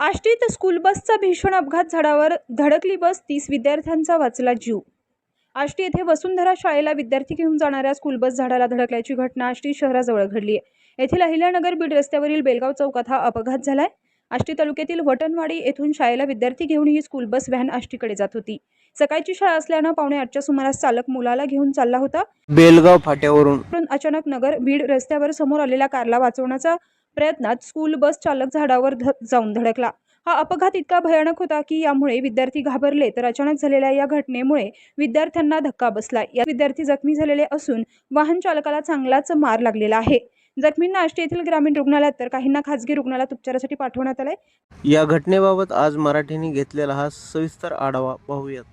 आष्टीत school बसचा भीषण अपघात झाडावर धडकली बस तीस विद्यार्थ्यांचा वाचला जीव. आष्टी येथे वसुंधरा शाळेला विद्यार्थी घेऊन जाणाऱ्या स्कूल बस झाडाला धडकल्याची घटना आष्टी शहराजवळ घडली आहे. येथील अहिल्यानगर बीड रस्त्यावरील बेलगाव चौकात हा अपघात झालाय. आष्टी तालुक्यातील वटणवाडी येथून शाळेला विद्यार्थी घेऊन ही स्कूल बस व्हॅन आष्टीकडे जात होती. सकाळची शाळा असल्यानं पावणे आठच्या सुमारास चालक मुलाला घेऊन चालला होता. बेलगाव फाट्यावरून. अचानक नगर बीड रस्त्यावर समोर आलेल्या कारला वाचवण्याचा प्रयत्नात स्कूल बस चालक झाडावर ध जाऊन धडकला. हा अपघात इतका भयानक होता की यामुळे विद्यार्थी घाबरले तर अचानक झालेल्या या घटनेमुळे विद्यार्थ्यांना धक्का बसला. या विद्यार्थी जखमी झालेले असून वाहन चालकाला चांगलाच मार लागलेला आहे. जखमींना आष्टी येथील ग्रामीण रुग्णालयात तर काहींना खासगी रुग्णालयात उपचारासाठी पाठवण्यात आलंय. या घटनेबाबत आज मराठीने घेतलेला हा सविस्तर आढावा पाहूयात.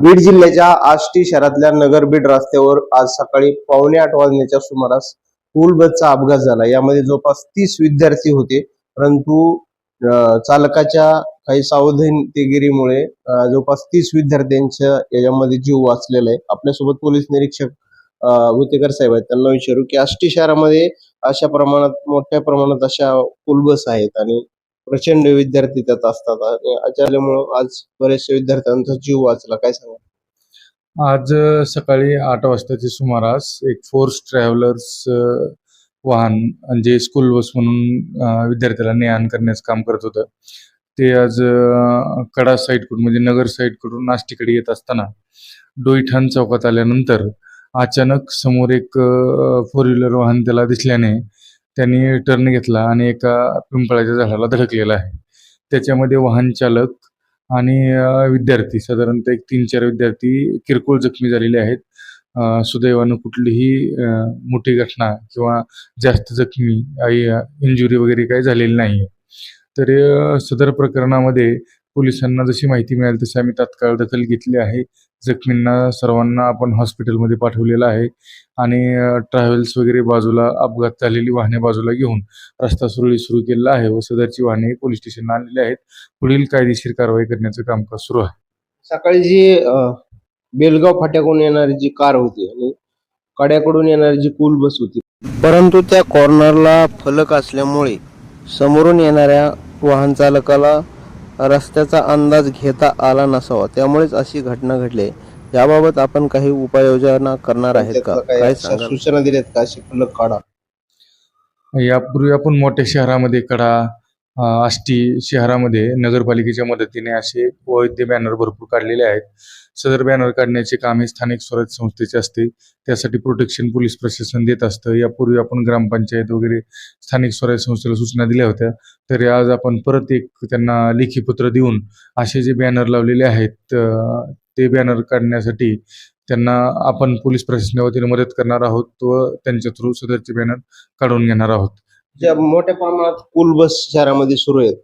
बीड जिल्ह्याच्या आष्टी शहरातल्या नगरबीड रस्त्यावर आज सकाळी पावणे आठ वाजण्याच्या सुमारास स्कूल बसचा अपघात झाला. यामध्ये जवळपास तीस विद्यार्थी होते. परंतु चालकाच्या काही सावधानतेगिरीमुळे जवळपास तीस विद्यार्थ्यांच्या याच्यामध्ये जीव वाचलेला आहे. आपल्यासोबत पोलीस निरीक्षक भुतेकर साहेब आहेत. त्यांना विचारू की आष्टी शहरामध्ये अशा प्रमाणात मोठ्या प्रमाणात अशा पूल बस आहेत आणि प्रचंड विद्यार्थी त्यात असतात. आणि त्याच्यामुळं आज बरेचशे विद्यार्थ्यांचा जीव वाचला. काय सांगा आज सकाळी आठ वाजताच्या सुमारास एक फोर्स ट्रॅव्हलर्स वाहन म्हणजे जे स्कूल बस म्हणून विद्यार्थ्याला ने आण करण्याचं काम करत होतं. ते आज कडा साईडकडून म्हणजे नगर साईडकडून नाष्टीकडे येत असताना डोईठाण चौकात आल्यानंतर अचानक समोर एक फोर व्हीलर वाहन त्याला दिसल्याने त्यांनी टर्न घेतला आणि एका पिंपळाच्या झाडाला धडकलेला आहे. त्याच्यामध्ये वाहन चालक आणि विद्यार्थी साधारणतः एक तीन चार विद्यार्थी किरकोळ जखमी झालेले आहेत. सुदैवानं कुठलीही मोठी घटना किंवा जास्त जखमी इंजुरी वगैरे काही झालेली नाही आहे तर सदर प्रकरणामध्ये पोलिसांना जशी माहिती मिळाली तशी आम्ही तात्काळ दखल घेतली आहे. जखमींना सर्वांना आपण हॉस्पिटलमध्ये पाठवलेलं आहे. आणि ट्रॅव्हल्स वगैरे बाजूला अपघात झालेली वाहने बाजूला घेऊन रस्ता सुरळीत सुरू केलेला आहे व सदरची वाहने पोलीस स्टेशनला आणलेली आहेत. पुढील कायदेशीर कारवाई करण्याचं कामकाज सुरू आहे. सकाळी जी बेलगाव फाट्याकडून येणारी जी कार होती आणि कड्याकडून येणारी जी पूल बस होती परंतु त्या कॉर्नरला फलक असल्यामुळे समोरून येणाऱ्या वाहन चालकाला रस्त्याचा अंदाज घेता आला नसावा. त्यामुळेच अशी घटना घडली. याबाबत आपण काही उपाययोजना करणार आहेत का? काय सांगाल? सूचना दिल्यात का? अशी फलक काढा. यापूर्वी आपण मोठ्या शहरामध्ये कडा अ, आष्टी शहरामध्ये नगरपालिकेच्या मदतीने असे वैद्य बॅनर भरपूर काढलेले आहेत. सदर बॅनर काढण्याचे काम हे स्थानिक स्वराज्य संस्थेचे असते. त्यासाठी प्रोटेक्शन पोलीस प्रशासन देत असतं. यापूर्वी आपण ग्रामपंचायत वगैरे स्थानिक स्वराज्य संस्थेला सूचना दिल्या होत्या. तरी आज आपण परत एक त्यांना लेखी पत्र देऊन असे जे बॅनर लावलेले आहेत ते बॅनर काढण्यासाठी त्यांना आपण पोलीस प्रशासनाच्या वतीने मदत करणार आहोत व त्यांच्या थ्रू सदरचे बॅनर काढून घेणार आहोत. ज्या मोठ्या प्रमाणात स्कूल बस शहरामध्ये सुरू आहेत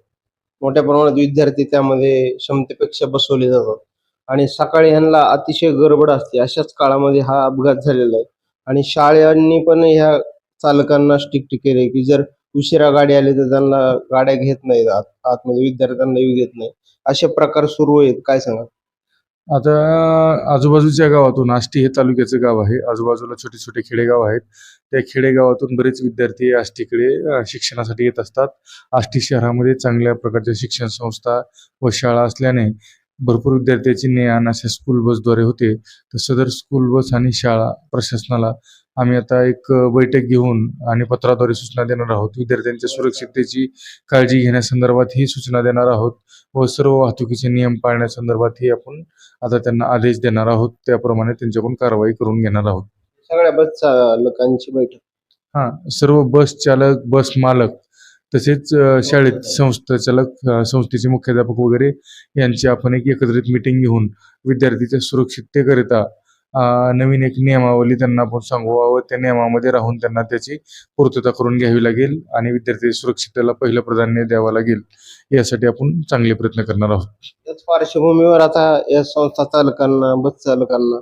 मोठ्या प्रमाणात विद्यार्थी त्यामध्ये क्षमतेपेक्षा बसवले जातात. आणि सकाळी ह्यांना अतिशय गडबड असते. अशाच काळामध्ये हा अपघात झालेला आहे. आणि शाळांनी पण ह्या चालकांना स्ट्रिक्ट केले की जर उशिरा गाडी आली तर त्यांना गाड्या घेत नाहीत. आत आतमध्ये विद्यार्थ्यांना येऊ घेत नाही असे प्रकार सुरू आहेत. काय सांगा आता आजूबाजूच्या गावातून आष्टी हे तालुक्याचं गाव आहे. आजूबाजूला छोटे छोटे खेडेगाव आहेत. त्या खेडेगावातून बरेच विद्यार्थी आष्टीकडे शिक्षणासाठी येत असतात. आष्टी शहरामध्ये चांगल्या प्रकारच्या शिक्षण संस्था व शाळा असल्याने भरपूर विद्यार्थ्याची ने आण अशा स्कूल बसद्वारे होते. तर सदर स्कूल बस आणि शाळा प्रशासनाला आम्ही आता एक बैठक घेऊन आणि पत्राद्वारे सूचना देणार आहोत. विद्यार्थ्यांच्या सुरक्षिततेची काळजी घेण्यासंदर्भात ही सूचना देणार आहोत व सर्व वाहतुकीचे नियम पाळण्यासंदर्भातही आपण आता त्यांना आदेश देणार आहोत. त्याप्रमाणे त्यांच्याकडून कारवाई करून घेणार आहोत. सगळ्या बस चालकांची बैठक. हा सर्व बस चालक बस मालक तसेच शाळेत संस्था चालक अ, संस्थेचे मुख्याध्यापक वगैरे यांची आपण एक एकत्रित मिटिंग घेऊन विद्यार्थीच्या सुरक्षिततेकरिता नवीन एक नियमावली त्यांना आपण सांगू व त्या नियमामध्ये राहून त्यांना त्याची पूर्तता करून घ्यावी लागेल आणि विद्यार्थी सुरक्षिततेला पहिलं प्राधान्य द्यावं लागेल यासाठी आपण चांगले प्रयत्न करणार आहोत. त्याच पार्श्वभूमीवर आता या संस्था चालकांना बस चालकांना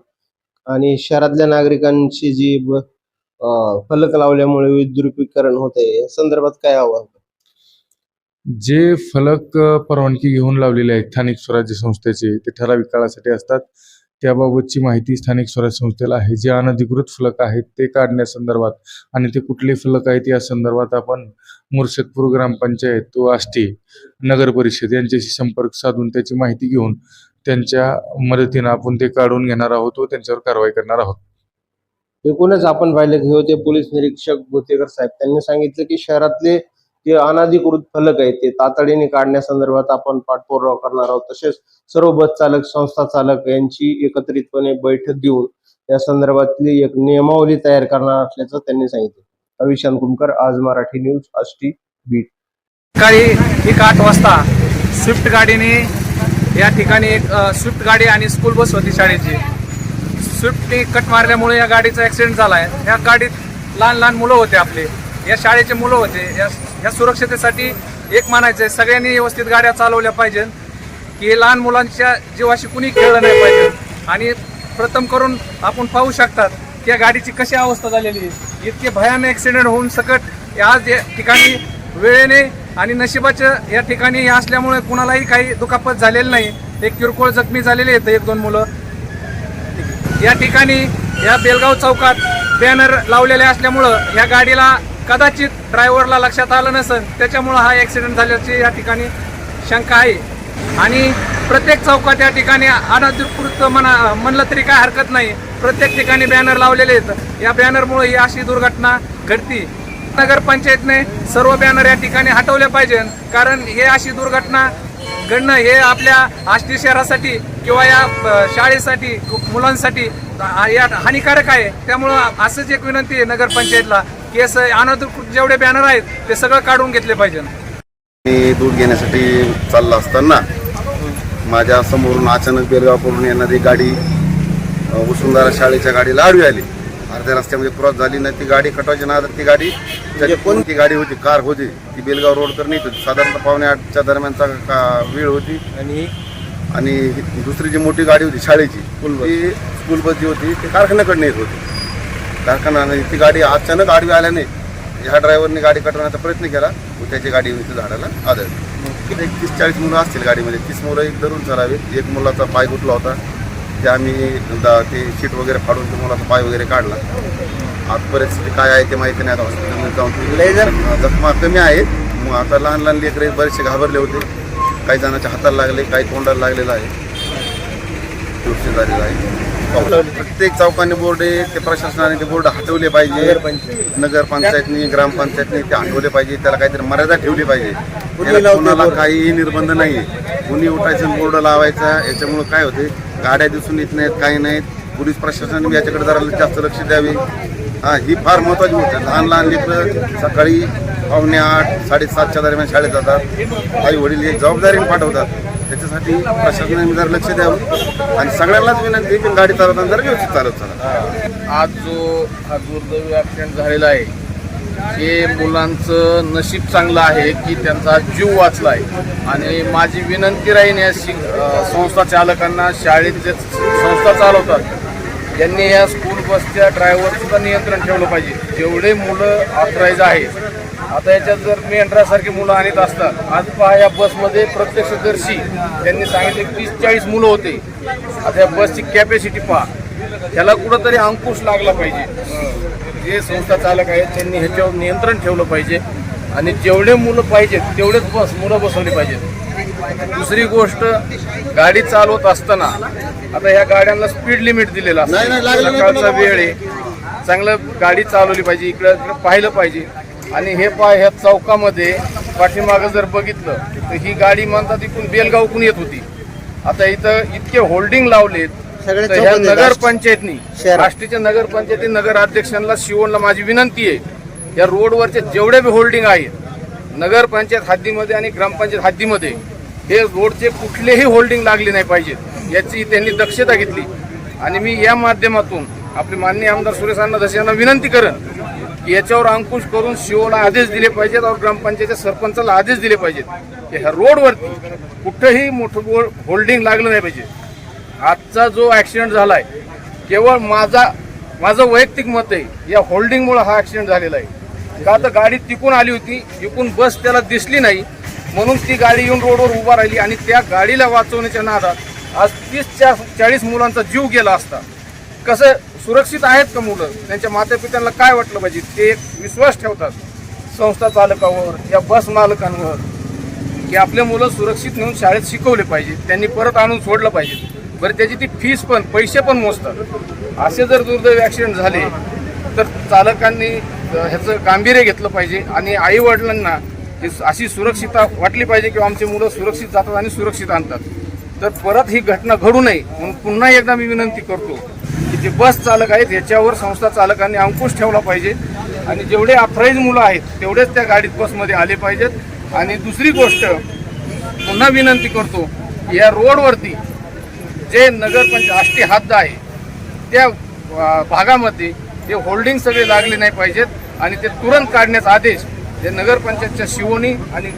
आणि शहरातल्या नागरिकांची जी फलक लावल्यामुळे विद्युतीकरण होत आहे या संदर्भात काय आव्हान? जे फलक परवानगी घेऊन लावलेले आहेत स्थानिक स्वराज्य संस्थेचे ते ठराविक काळासाठी असतात. त्याबाबतची माहिती स्थानिक स्वराज्य संस्थेला आहे. जे अनधिकृत फलक आहेत ते काढण्यासंदर्भात आणि ते कुठले फलक आहेत या संदर्भात आपण मुर्शदपूर ग्रामपंचायत व आष्टी नगर परिषद यांच्याशी संपर्क साधून त्याची माहिती घेऊन त्यांच्या मदतीनं आपण ते काढून घेणार आहोत व त्यांच्यावर कारवाई करणार आहोत. एकूणच आपण पाहिलं की होते पोलीस निरीक्षक गोतेकर साहेब त्यांनी सांगितलं की शहरातले जे अनाधिकृत फलक आहेत ते तातडीने काढण्यासंदर्भात आपण पाठपुरावा करणार आहोत. तसेच सर्व बस चालक संस्था चालक यांची एकत्रितपणे बैठक घेऊन या संदर्भातली एक नियमावली तयार करणार असल्याचं त्यांनी सांगितलं. अविशांत कुमकर आज मराठी न्यूज आष्टी बीट सकाळी एक आठ वाजता स्विफ्ट गाडीने या ठिकाणी एक स्विफ्ट गाडी आणि स्कूल बस होती शाळेची. स्विफ्टने कट मारल्यामुळे या गाडीचा ॲक्सिडेंट झाला आहे या गाडीत लहान लहान मुलं होते आपले. या शाळेचे मुलं होते. या या सुरक्षतेसाठी एक म्हणायचं आहे सगळ्यांनी व्यवस्थित गाड्या चालवल्या पाहिजेत की लहान मुलांच्या जीवाशी कुणी खेळलं नाही पाहिजे. आणि प्रथम करून आपण पाहू शकतात की या गाडीची कशी अवस्था झालेली आहे. इतके भयानक ॲक्सिडेंट होऊन सकट आज या ठिकाणी वेळेने आणि नशिबाच्या या ठिकाणी हे असल्यामुळे कुणालाही काही दुखापत झालेली नाही. एक किरकोळ जखमी झालेले आहेत एक दोन मुलं. या ठिकाणी या बेलगाव चौकात बॅनर लावलेले असल्यामुळं या गाडीला कदाचित ड्रायव्हरला लक्षात आलं नसेल त्याच्यामुळं हा ॲक्सिडेंट झाल्याची या ठिकाणी शंका आहे. आणि प्रत्येक चौकात या ठिकाणी अनधिकृत म्हणा म्हणलं तरी काय हरकत नाही. प्रत्येक ठिकाणी बॅनर लावलेले आहेत. या बॅनरमुळे ही अशी दुर्घटना घडती. नगरपंचायतने सर्व बॅनर या ठिकाणी हटवले पाहिजे. कारण हे अशी दुर्घटना घडणं हे आपल्या आष्टी शहरासाठी किंवा या शाळेसाठी मुलांसाठी या हानिकारक आहे. त्यामुळं असंच एक विनंती आहे नगरपंचायतला की असं अनधिकृत जेवढे बॅनर आहेत ते सगळं काढून घेतले पाहिजे मी दूध घेण्यासाठी चालला असताना माझ्या समोरून अचानक बेलगावकडून येणारी गाडी वसुंधरा शाळेच्या गाडीला आडवी आली. अर्ध्या रस्त्यामध्ये क्रॉस झाली नाही ती गाडी कटवायच्या नादात ती गाडी त्याची कोणती गाडी होती कार होती. ती बेलगाव रोडकर नेत होती साधारणतः पावणे आठच्या दरम्यानचा का- वेळ होती. आणि? आणि दुसरी जी मोठी गाडी होती शाळेची स्कूल बस जी होती ती कारखान्याकडे येत होती. कारखाना आणि ती गाडी अचानक आडवी आल्याने ह्या ड्रायव्हरने गाडी कटवण्याचा प्रयत्न केला. व त्याची गाडी इथे झाडाला आदळली. एक तीस चाळीस मुलं असतील गाडीमध्ये. तीस मुलं एक धरून चालावीत एक मुलाचा पाय गुतला होता. ते आम्ही ते सीट वगैरे फाडून ते मुलाचा पाय वगैरे काढला. आज परिस्थिती काय आहे ते माहिती नाही. आता हॉस्पिटलमध्ये जाऊन जखमा कमी आहेत. मग आता लहान लहान लेकरे बरेचसे घाबरले होते. काही जणांच्या हाताला लागले काही तोंडाला लागलेलं आहे सुरक्षित झालेलं आहे. प्रत्येक चौकाने बोर्ड आहे ते प्रशासनाने ते बोर्ड हटवले पाहिजे. नगरपंचायतनी ग्रामपंचायतनी ते हटवले पाहिजे. त्याला काहीतरी मर्यादा ठेवली पाहिजे. कोणाला काहीही निर्बंध नाही कुणी उठायचं बोर्ड लावायचा याच्यामुळे काय होते? गाड्या दिसून येत नाहीत काही नाहीत. पोलीस प्रशासनाने याच्याकडे जरा जास्त लक्ष द्यावे. हा ही फार महत्वाची गोष्ट आहे. लहान लहान लेकरं सकाळी पावणे आठ साडेसातच्या दरम्यान शाळेत जातात. आई वडील हे जबाबदारीने पाठवतात. त्याच्यासाठी प्रशासनाने जर लक्ष द्यावं. आणि सगळ्यांनाच विनंती की गाडी चालवताना जरा व्यवस्थित चालत चाला. आज जो हा दुर्दैवी ॲक्सिडेंट झालेला आहे हे मुलांचं नशीब चांगलं आहे की त्यांचा जीव वाचला आहे आणि माझी विनंती राहीन या शिक संस्था चालकांना शाळेत जे संस्था चालवतात यांनी या स्कूल बसच्या ड्रायव्हर नियंत्रण ठेवलं पाहिजे. जेवढे मुलं ऑथराईज आहेत आता याच्यात जर मेंढरासारखी मुलं आणत असतात आज पहा या बसमध्ये प्रत्यक्षदर्शी त्यांनी सांगितले तीस चाळीस मुलं होते. आता या बसची कॅपॅसिटी पहा. त्याला कुठंतरी अंकुश लागला पाहिजे. जे संस्था चालक आहेत त्यांनी ह्याच्यावर नियंत्रण ठेवलं पाहिजे. आणि जेवढे मुलं पाहिजेत तेवढेच बस मुलं बसवली पाहिजेत. दुसरी गोष्ट गाडी चालवत असताना आता ह्या गाड्यांना स्पीड लिमिट दिलेलं सकाळचा वेळ आहे. चांगलं गाडी चालवली पाहिजे इकडं इकडं पाहिलं पाहिजे. आणि हे पा ह्या चौकामध्ये पाठीमागं जर बघितलं तर ही गाडी म्हणतात इकडून बेलगावकून येत होती आता इथं इतके होल्डिंग लावलेत तर ह्या चौकात आहेत. नगर पंचायतनी शहरात. राष्ट्रीय नगर पंचायती नगर अध्यक्षांना शिवणला माझी विनंती आहे या रोडवरचे जेवढे बी होल्डिंग आहेत नगर पंचायत हद्दीमध्ये आणि ग्रामपंचायत हद्दीमध्ये हे रोडचे कुठलेही होल्डिंग लागले नाही पाहिजेत याची त्यांनी दक्षता घेतली आणि मी या माध्यमातून आपले माननीय आमदार सुरेश अण्णा धसे यांना विनंती करेन याच्यावर अंकुश करून सीओला आदेश दिले पाहिजेत और ग्रामपंचायतच्या सरपंचाला आदेश दिले पाहिजेत की ह्या रोडवरती कुठंही मोठं होल्डिंग लागलं नाही पाहिजे. आजचा जो ऍक्सिडेंट झालाय केवळ माझा माझं वैयक्तिक मत आहे या होल्डिंगमुळे हा ऍक्सिडेंट झालेला आहे. का तर गाडी तिकून आली होती इकून बस त्याला दिसली नाही म्हणून ती गाडी येऊन रोडवर उभा राहिली आणि त्या गाडीला वाचवण्याच्या नादात आज तीस चा चाळीस मुलांचा जीव गेला असता. कसं सुरक्षित आहेत का मुलं? त्यांच्या मातापित्यांना काय वाटलं पाहिजे? ते एक विश्वास ठेवतात. संस्था चालकावर या बस मालकांवर की आपले मुलं सुरक्षित नेऊन शाळेत शिकवले पाहिजे. त्यांनी परत आणून सोडलं पाहिजे. बरं त्याची ती फीस पण पैसे पण मोजतात. असे जर दुर्दैवी ॲक्सिडेंट झाले तर चालकांनी ह्याचं गांभीर्य घेतलं पाहिजे. आणि आई वडिलांना अशी सुरक्षितता वाटली पाहिजे किंवा आमची मुलं सुरक्षित जातात आणि सुरक्षित आणतात. तर परत ही घटना घडू नये म्हणून पुन्हा एकदा मी विनंती करतो की जे बस चालक आहेत याच्यावर संस्था चालकांनी अंकुश ठेवला पाहिजे. आणि जेवढे अप्राईज मुलं आहेत तेवढेच त्या गाडीत बसमध्ये आले पाहिजेत. आणि दुसरी गोष्ट पुन्हा विनंती करतो या रोडवरती जे नगरपंच आष्टी हद्द आहे त्या भागामध्ये ते होल्डिंग सगळे लागले नाही पाहिजेत. आणि ते तुरंत काढण्याचा आदेश जे नगरपंचायतच्या शिवोनी आणि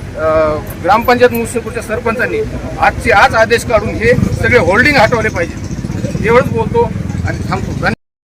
ग्रामपंचायत मुर्शिदपूरच्या सरपंचांनी आजचे आज आदेश काढून हे सगळे होल्डिंग हटवले पाहिजेत. एवढंच बोलतो. 他们不转。